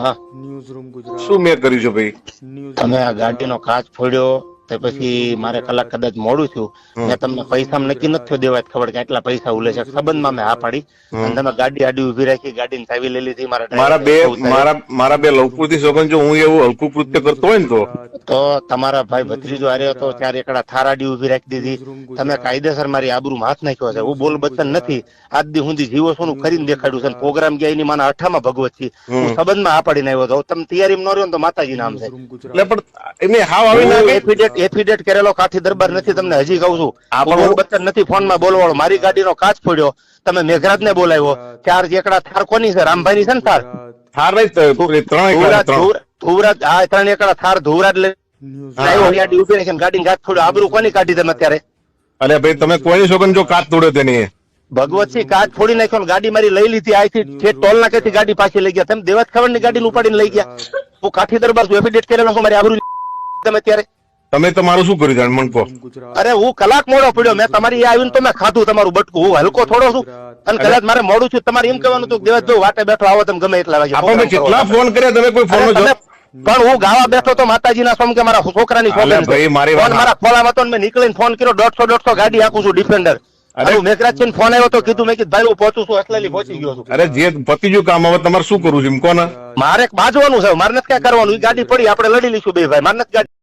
હા. News room Gujarat. શું મેં કર્યું છે ભાઈ? ન્યૂઝ તમે આ ગાડીનો કાચ ફોડ્યો. તે પછી મારે કલાક કદાચ મોડું છું મેં તમને પૈસા નક્કી નથી દેવા ખબર કે આટલા પૈસા ઉલે છે. સંબંધમાં મેં હા પાડી. અને તમે ગાડી આડી ઊભી રાખી ગાડી ચાવી લેલી હતી મારા મારા બે મારા મારા બે લવકૃતિ સોગન જો હું એવું હલકું કૃત્ય કરતો હોય ને તો. તો તમારા ભાઈ ભત્રીજો આર્યો હતો ત્યારે એકડા થારાડી ઊભી રાખી દીધી. તમે કાયદેસર મારી આબરૂ હાથ નાખ્યો છે. હું બોલ બચન નથી. આજ દી સુધી જીવો સોનું કરીને દેખાડ્યું છે. પ્રોગ્રામ ગયા એની માના અઠામાં ભગવત છે. હું સંબંધમાં આ પાડીને આવ્યો હતો. તમે તૈયારી ન રહ્યો તો માતાજી નામ છે. એટલે પણ એમને હાવ આવી ના એફિડેટ કરેલો કાઠી દરબાર નથી તમને હજી કહું છું. આ હું પણ બોલ બચન નથી ફોનમાં બોલવાળો. મારી ગાડીનો કાચ ફોડ્યો. તમે મેઘરાજ ને બોલાવ્યો ચાર એકડા થાર કોની છે? રામભાઈ ની છે ને થાર? થાર નહીં ત્રણ ધુવરાજ હા ત્રણ એકડા થાર ધુવરાજ લઈ ન્યૂઝ. ગાડી ઊભી રાખીને ગાડીને કાચ ફોડ્યો. આબરૂ કોની કાઢી તમે અત્યારે? અરે ભાઈ તમે કોઈની સોગન જો કાચ તોડ્યો તેની. ભગવતસિંહ કાચ ફોડી નાખ્યો ગાડી મારી લઈ લીધી. આથી ઠેઠ ટોલ નાકેથી ગાડી પાછી લઈ ગયા. તમે ખબરની ગાડી ઉપાડીને લઈ ગયા. હું કાઠી દરબાર છું એફિડેટ કરેલો છું મારી આબરૂ તમે અત્યારે? તમે તમારું શું કર્યું જાણ? મને કહો. અરે હું કલાક મોડો પડ્યો. મેં તમારી આવીને તો મેં ખાધું તમારું બટકું. હું હલકો થોડો છું. અને કદાચ મારે મોડું છું તમારે એમ કહેવાનું હતું દેવાજ જો વાટે બેઠો આવો તમે ગમે એટલા વાગે આપણે કેટલા ફોન કર્યા તમે કોઈ ફોન પણ હું ગાવા બેઠો તો માતાજીના સ્વામી કે મારા છોકરાની ફોન મારા ખોલામાં ને મેં નીકળીને ફોન કર્યો. દોઢસો દોઢસો ગાડી આખું છું ડિફેન્ડર. અરે. અરે મેઘરાજ છે ફોન આવ્યો તો કીધું મેં કીધું ભાઈ હું પહોંચું છું. અસલેલી પહોંચી ગયો છું. અરે જે પતિજુ કામ હવે તમારે શું કરવું છે? કોને મારે બાજવાનું છે. મારે નથી ક્યાં કરવાનું. ગાડી પડી. આપણે લડી લઈશું બે ભાઈ. મારે નથી ગાડી